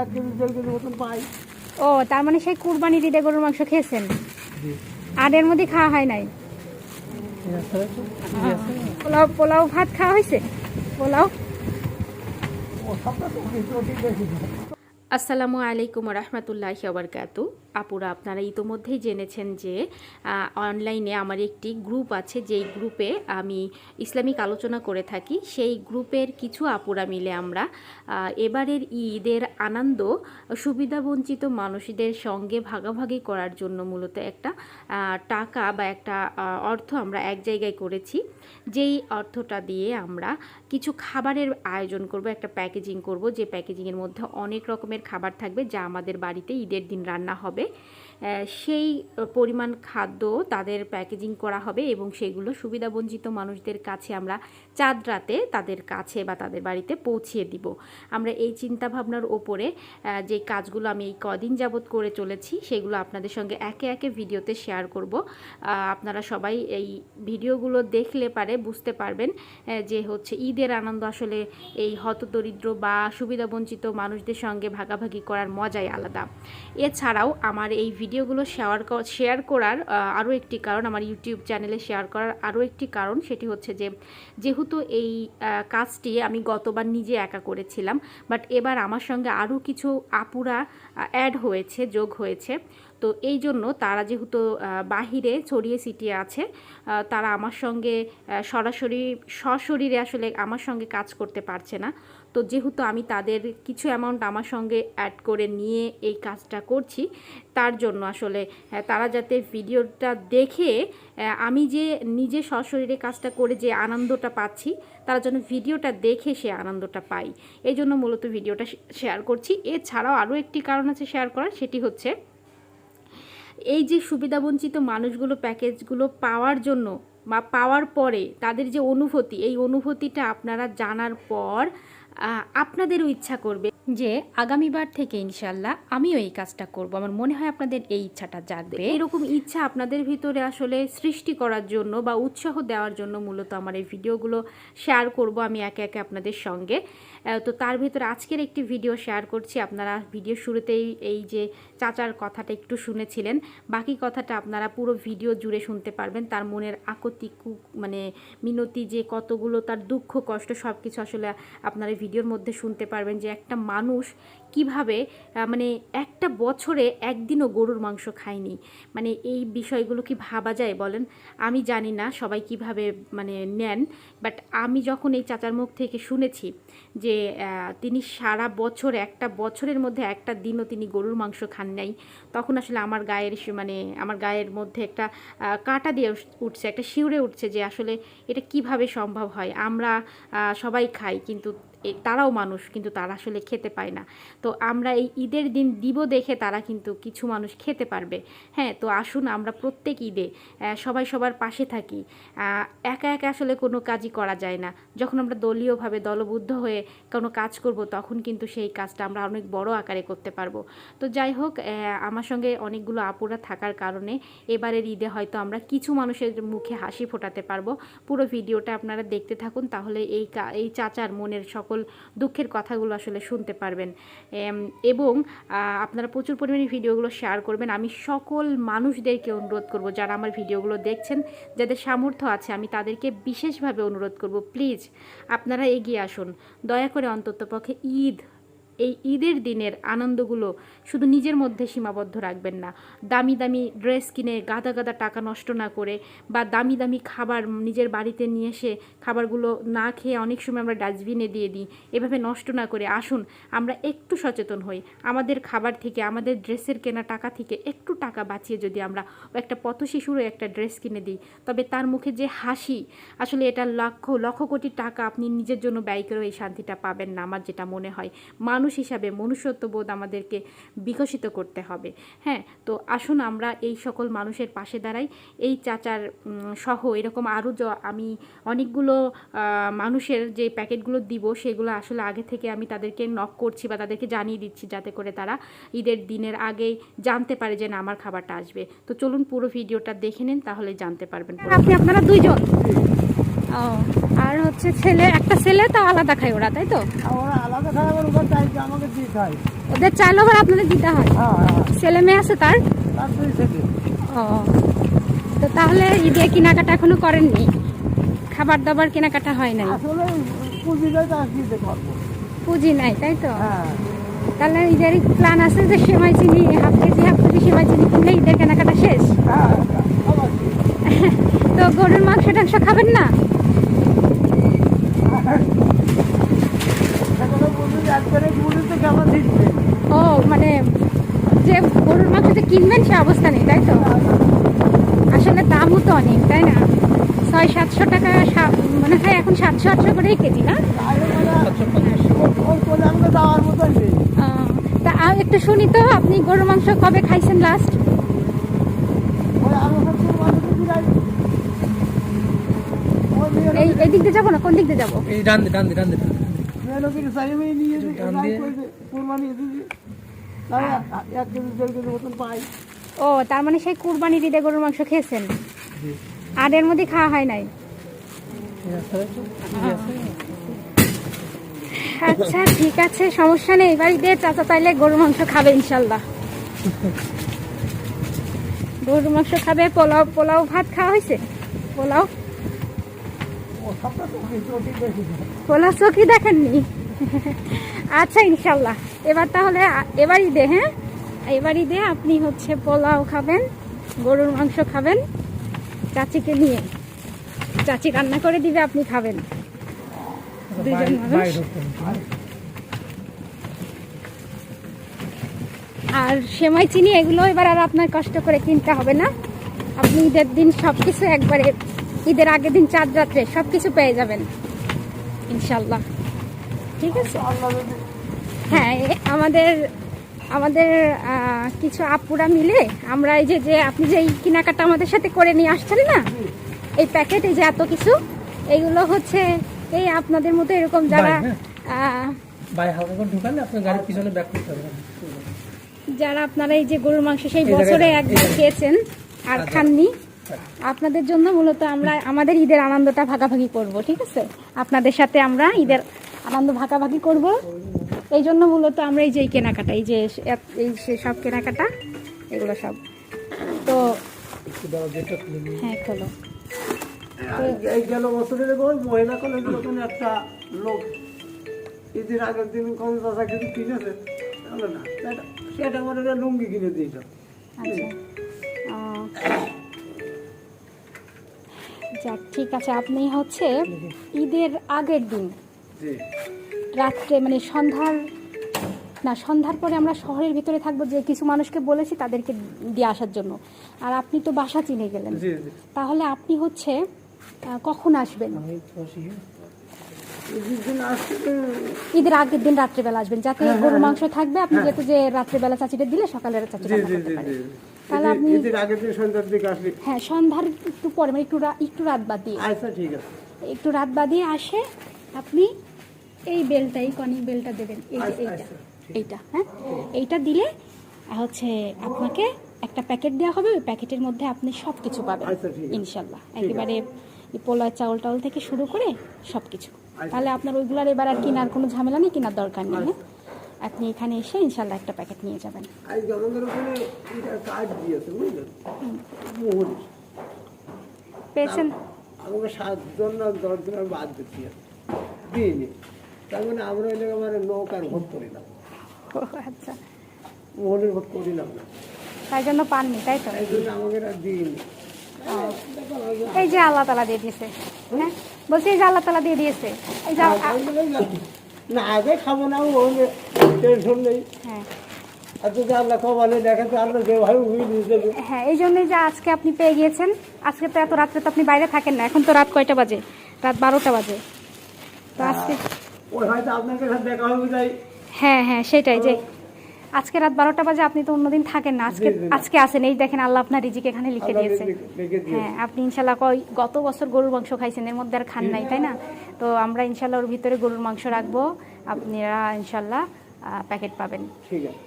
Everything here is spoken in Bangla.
এক কেজি দেড় কেজি মতন পাই। ও তার মানে সেই কুরবানি দিতে গরুর মাংস খেয়েছেন? আর এর মধ্যে খাওয়া হয় নাই? পোলাও পোলাও ভাত খাওয়া হয়েছে? পোলাও? আসসালামু আলাইকুম রহমতুল্লাহ আবরকাতু আপুরা, আপনারা ইতোমধ্যেই জেনেছেন যে অনলাইনে আমার একটি গ্রুপ আছে, যেই গ্রুপে আমি ইসলামিক আলোচনা করে থাকি। সেই গ্রুপের কিছু আপুরা মিলে আমরা এবারের ঈদের আনন্দ সুবিধাবঞ্চিত মানুষদের সঙ্গে ভাগাভাগি করার জন্য মূলত একটা টাকা বা একটা অর্থ আমরা এক জায়গায় করেছি। যেই অর্থটা দিয়ে আমরা কিছু খাবারের আয়োজন করব, একটা প্যাকেজিং করব। যে প্যাকেজিংয়ের মধ্যে অনেক রকমের খাবার থাকবে, যা আমাদের বাড়িতে ঈদের দিন রান্না হবে। ಮಾಡ್ಕೊಳ್ಳಿ সেই পরিমাণ খাদ্য তাদের প্যাকেজিং করা হবে এবং সেগুলো সুবিধাবঞ্চিত মানুষদের কাছে আমরা চাঁদ রাতে তাদের কাছে বা তাদের বাড়িতে পৌঁছিয়ে দিব। আমরা এই চিন্তা ভাবনার ওপরে যে কাজগুলো আমি এই কদিন যাবৎ করে চলেছি, সেগুলো আপনাদের সঙ্গে একে একে ভিডিওতে শেয়ার করব। আপনারা সবাই এই ভিডিওগুলো দেখলে পারে বুঝতে পারবেন যে হচ্ছে ঈদের আনন্দ আসলে এই হতদরিদ্র বা সুবিধাবঞ্চিত মানুষদের সঙ্গে ভাগাভাগি করার মজাই আলাদা। এছাড়াও আমার এই ভিডিওগুলো শেয়ার শেয়ার করার আরও একটি কারণ আমার ইউটিউব চ্যানেলে শেয়ার করার আরও একটি কারণ সেটি হচ্ছে যে, যেহেতু এই কাজটি আমি গতবার নিজে একা করেছিলাম, বাট এবার আমার সঙ্গে আরও কিছু আপুরা অ্যাড হয়েছে, যোগ হয়েছে। তো এই জন্য তারা যেহেতু বাহিরে ছড়িয়ে ছিটিয়ে আছে তারা আমার সঙ্গে সরাসরি, সশরীরে আসলে আমার সঙ্গে কাজ করতে পারছে না। তো যেহেতু আমি তাদের কিছু অ্যামাউন্ট আমার সঙ্গে অ্যাড করে নিয়ে এই কাজটা করছি, তার জন্য আসলে তারা যাতে ভিডিওটা দেখে আমি যে নিজে সশরীরে কাজটা করে যে আনন্দটা পাচ্ছি, তারা যেন ভিডিওটা দেখে সে আনন্দটা পাই এই জন্য মূলত ভিডিওটা শেয়ার করছি। এছাড়াও আরও একটি কারণ আছে শেয়ার করার, সেটি হচ্ছে, এই যে সুবিধাবঞ্চিত মানুষগুলো প্যাকেজগুলো পাওয়ার জন্য বা পাওয়ার পরে তাদের যে অনুভূতি, এই অনুভূতিটা আপনারা জানার পর আপনাদেরও ইচ্ছা করবে। যে আগামীবার থেকে ইনশাল্লাহ আমিও এই কাজটা করব। আমার মনে হয় আপনাদের এই ইচ্ছাটা জাগবে। এরকম ইচ্ছা আপনাদের ভিতরে আসলে সৃষ্টি করার জন্য বা উৎসাহ দেওয়ার জন্য মূলত আমার এই ভিডিওগুলো শেয়ার করব আমি একে একে আপনাদের সঙ্গে। তো তার ভিতরে আজকের একটি ভিডিও শেয়ার করছি। আপনারা ভিডিও শুরুতেই এই যে চাচার কথাটা একটু শুনেছিলেন। বাকি কথাটা আপনারা পুরো ভিডিও জুড়ে শুনতে পারবেন। তার মনের আকতি মানে মিনতি যে কতগুলো তার দুঃখ, কষ্ট সব কিছু আসলে আপনারা ভিডিওর মধ্যে শুনতে পারবেন যে একটা মানুষ কীভাবে মানে একটা বছরে একদিনও গরুর মাংস খায়নি? মানে এই বিষয়গুলো কি ভাবা যায় বলেন? আমি জানি না সবাই কীভাবে মানে নেন বাট আমি যখন এই চাচার মুখ থেকে শুনেছি যে তিনি সারা বছর, একটা বছরের মধ্যে একটা দিনও তিনি গরুর মাংস খান নাই, তখন আসলে আমার গায়ের মানে আমার গায়ের মধ্যে একটা কাঁটা দিয়ে উঠছে, একটা শিউরে উঠছে যে আসলে এটা কীভাবে সম্ভব হয়? আমরা সবাই খাই, কিন্তু তারাও মানুষ, কিন্তু তারা আসলে খেতে পায় না। তো আমরা এই ঈদের দিন দিব দেখে তারা কিন্তু কিছু মানুষ খেতে পারবে। হ্যাঁ তো আসুন আমরা প্রত্যেক ঈদে সবাই সবার পাশে থাকি। একা একা আসলে কোনো কাজই করা যায় না। যখন আমরা দলীয়ভাবে দলবদ্ধ হয়ে কোনো কাজ করব, তখন কিন্তু সেই কাজটা আমরা অনেক বড় আকারে করতে পারব। তো যাই হোক আমার সঙ্গে অনেকগুলো আপুরা থাকার কারণে এবারের ঈদে হয়তো আমরা কিছু মানুষের মুখে হাসি ফোটাতে পারব। পুরো ভিডিওটা আপনারা দেখতে থাকুন, তাহলে এই এই চাচার মনের সকল দুঃখের কথাগুলো আসলে শুনতে পারবেন। এবং আপনারা প্রচুর পরিমাণে ভিডিওগুলো শেয়ার করবেন। আমি সকল মানুষদেরকে অনুরোধ করব, যারা আমার ভিডিওগুলো দেখছেন, যাদের সামর্থ্য আছে, আমি তাদেরকে বিশেষভাবে অনুরোধ করব প্লিজ আপনারা এগিয়ে আসুন। দয়া করে অন্ততপক্ষে ঈদ এই ঈদের দিনের আনন্দগুলো শুধু নিজের মধ্যে সীমাবদ্ধ রাখবেন না। দামি দামি ড্রেস কিনে গাদা গাদা টাকা নষ্ট না করে বা দামি দামি খাবার নিজের বাড়িতে নিয়ে এসে খাবারগুলো না খেয়ে অনেক সময় আমরা ডাস্টবিনে দিয়ে দিই, এভাবে নষ্ট না করে আসুন, আমরা একটু সচেতন হই। আমাদের খাবার থেকে, আমাদের ড্রেসের কেনা টাকা থেকে একটু টাকা বাঁচিয়ে যদি আমরা একটা পথ শিশুরও একটা ড্রেস কিনে দিই, তবে তার মুখে যে হাসি, আসলে এটা লক্ষ লক্ষ কোটি টাকা আপনি নিজের জন্য ব্যয় করেও এই শান্তিটা পাবেন না, আমার যেটা মনে হয়। মানুষ হিসাবে মনুষ্যত্ববোধ আমাদেরকে বিকশিত করতে হবে। হ্যাঁ তো আসুন আমরা এই সকল মানুষের পাশে দাঁড়াই। এই চাচার সহ এরকম আরও আমি অনেকগুলো মানুষের যে প্যাকেটগুলো দিব সেগুলো আসলে আগে থেকে আমি তাদেরকে নক করছি বা তাদেরকে জানিয়ে দিচ্ছি যাতে করে তারা ঈদের দিনের আগেই জানতে পারে যে না আমার খাবারটা আসবে। তো চলুন পুরো ভিডিওটা দেখে নিন তাহলে জানতে পারবেন। আপনি আপনারা দুইজন? ও। আর হচ্ছে ছেলে একটা ছেলে তো আলাদা খায় ওরা তাই তো? ওরা আলাদা খায় আবার ওখান চাইছে আমাকে দিয়ে খায় ওদের চাইলে আবার আপনাদের দিতে হয়। হ্যাঁ হ্যাঁ ছেলে মেয়ে আছে তার? ও। তো তাহলে ঈদে কেনাকাটা এখনও করেননি? খাবার দাবার কেনাকাটা হয় নাই? পুঁজি দিতে নাই তাই তো? হ্যাঁ। তাহলে ঈদের প্ল্যান আছে যে সেমাই চিনি হাফ কেজি হাফ কেজি সেমাই চিনি কিনলে ঈদের কেনাকাটা শেষ? হ্যাঁ? তো গরুর মাংস টাংস খাবেন না সেখানে পুঁজি একবারে পুঁজি তো কেমন দিচ্ছে ও মানে যে গরুর মাংস যে কিনবেন সে অবস্থা নেই তাই তো? আসলে দামও তো অনেক তাই না? ছয় সাতশো টাকা মনে হয় এখন সাতশো আটশো করেই কেজি না? তা একটু শুনি তো আপনি গরুর মাংস কবে খাইছেন লাস্ট ওই আরও সব কুরবানি দিতে যাই ওই মেয়ে এই দিক দিয়ে যাব না? কোন দিক দিয়ে যাব? এই ডান দে ডান ডান দে মেয়ে লোকের সাইমে নিয়ে যে ডান দিয়ে। কুরবানি দিতে তাহলে এক কেজি দেড় কেজি মতন পাই। ও তার মানে সেই কুরবানি ঈদে গরুর মাংস খেয়েছেন? আর এর মধ্যে খাওয়া হয় নাই? আচ্ছা ঠিক আছে সমস্যা নেই। ঈদে চাচা চাইলে গরুর মাংস খাবে ইনশাল্লাহ গরুর মাংস খাবে পোলাও পোলাও ভাত খাওয়া হয়েছে? পোলাও? পোলাও চকি দেখেননি? আচ্ছা ইনশাল্লাহ। এবার তাহলে আ- এবার ঈদে হ্যাঁ? এবার ঈদে আপনি হচ্ছে পোলাও খাবেন গরুর মাংস খাবেন চাচিকে নিয়ে। চাচি রান্না করে দিবে আপনি খাবেন। মানুষ। আর সেমাই চিনি এগুলো এবার আর আপনার কষ্ট করে কিনতে হবে না। আপনি ঈদের দিন সব কিছু একবারে ঈদের আগের দিন চাঁদ রাত্রে সব কিছু পেয়ে যাবেন। ইনশাল্লাহ ঠিক আছে? হ্যাঁ আমাদের আমাদের কিছু আপুরা মিলে আমরা এই যে যে আপনি যে এই কেনাকাটা আমাদের সাথে করে নিয়ে আসছেন না এই প্যাকেট এই যে এত কিছু এইগুলো হচ্ছে এই আপনাদের মতো এরকম যারা হ্যাঁ। যারা আপনারা এই যে গরুর মাংস সেই বছরে একবার খেয়েছেন আর আচ্ছা। খাননি আপনাদের জন্য মূলত আমরা আমাদের ঈদের আনন্দটা ভাগাভাগি করব ঠিক আছে? আপনাদের সাথে আমরা ঈদের আনন্দ ভাগাভাগি করব। এই জন্য মূলত আমরা এই যে এই কেনাকাটা এই যে এই সব কেনাকাটা এগুলো সব। তো হ্যাঁ খোলো। এই গেল বছরে দেখো ওই মহিলা কলেজের ওখানে একটা লোক ঈদের আগের দিন কোন চাষা কিছু কিনেছে না সেটা- আমার লুঙ্গি কিনে দিয়েছিল আচ্ছা। যাক ঠিক আছে আপনি হচ্ছে ঈদের আগের দিন রাত্রে মানে সন্ধ্যার না সন্ধ্যার পরে আমরা শহরের ভিতরে থাকব যে কিছু মানুষকে বলেছি তাদেরকে দিয়ে আসার জন্য। আর আপনি তো বাসা চিনে গেলেন। তাহলে আপনি হচ্ছে কখন আসবেন? ঈদের আগের দিন রাত্রেবেলা আসবেন যাতে গরুর মাংস থাকবে আপনি যেহেতু যে রাত্রেবেলা চাচিটা দিলে সকালে চাচি জি জি জি তাহলে আপনি- ঈদের আগের দিন সন্ধ্যার দিকে আসলে হ্যাঁ সন্ধ্যার একটু পরে মানে একটু একটু রাত আচ্ছা ঠিক আছে। একটু রাত বাদিয়ে আসে আপনি এই বেলটা এই কনিক বেলটা দেবেন এই যে আচ্ছা, এইটা আচ্ছা, এইটা হ্যাঁ? এইটা দিলে হচ্ছে আপনাকে একটা প্যাকেট দেওয়া হবে ওই প্যাকেটের মধ্যে আপনি সব কিছু পাবেন। ইনশাল্লাহ। একেবারে পোলার চাউল টাউল থেকে শুরু করে সব কিছু আচ্ছা। তাহলে আপনার ওইগুলার এবার আর কেনার কোনো ঝামেলা নেই কেনার দরকার নেই হ্যাঁ? আপনি এখানে এসে ইনশাল্লাহ একটা প্যাকেট নিয়ে যাবেন। পেয়েছেন? আমাকে সাতজন না বাদ দিচ্ছি। দিইনি তার মানে আমরা ওই জায়গায় মানে নৌকার ভোট করিলাম ও আচ্ছা। মোহনের ভোট করিলাম না তাই জন্য পাননি তাই তো? এই জন্য আমাকে আর দিইনি এই যে আল্লাহ তালা দিয়ে দিয়েছে হ্যাঁ? বলছি এই যে আল্লাহ তালা দিয়ে দিয়েছে। এই যে না, আগে খাব না ও টেনশন নেই। হ্যাঁ। হ্যাঁ এই জন্যই যে আজকে আপনি পেয়ে গিয়েছেন আজকে তো এত রাত্রে তো আপনি বাইরে থাকেন না এখন তো রাত কয়টা বাজে? রাত বারোটা বাজে। তো আজকে হ্যাঁ হ্যাঁ সেটাই যে আজকে রাত বারোটা বাজে আপনি তো অন্যদিন থাকেন না। আজকে। আজকে আসেন এই দেখেন আল্লাহ আপনার রিজিক এখানে লিখে দিয়েছে লিখে- লিখে দিয়েছে। হ্যাঁ আপনি ইনশাল্লাহ কয় গত বছর গরুর মাংস খাইছেন এর মধ্যে আর খান নাই তাই না? তো আমরা ইনশাল্লাহ ওর ভিতরে গরুর মাংস রাখব। আপনারা ইনশাল্লাহ প্যাকেট পাবেন। ঠিক আছে।